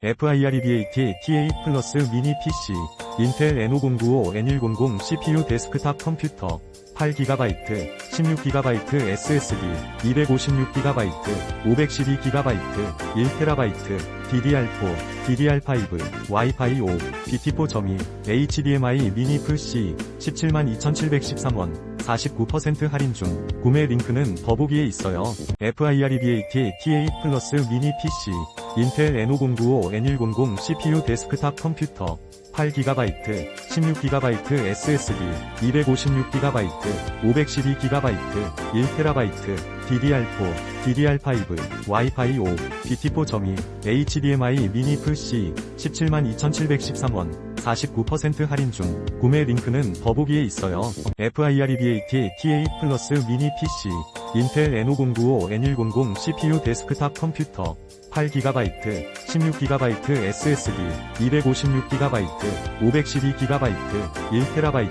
FIREBAT TA 플러스 미니 PC, 인텔 N5095 N100 CPU 데스크탑 컴퓨터, 8GB, 16GB SSD, 256GB, 512GB, 1TB, DDR4, DDR5, 와이파이 5, BT4.2, HDMI 미니 풀C, 172,713원, 49% 할인 중, 구매 링크는 더보기에 있어요. FIREBAT TA 플러스 미니 PC, 인텔 N5095 N100 CPU 데스크탑 컴퓨터, 8GB, 16GB SSD, 256GB, 512GB, 1TB, DDR4, DDR5, 와이파이 5, BT4.2, HDMI 미니 풀C, 172,713원, 49% 할인 중, 구매 링크는 더보기에 있어요. FIREBAT TA 플러스 미니 PC, 인텔 N5095 N100 CPU 데스크탑 컴퓨터, 8GB, 16GB SSD, 256GB, 512GB, 1TB,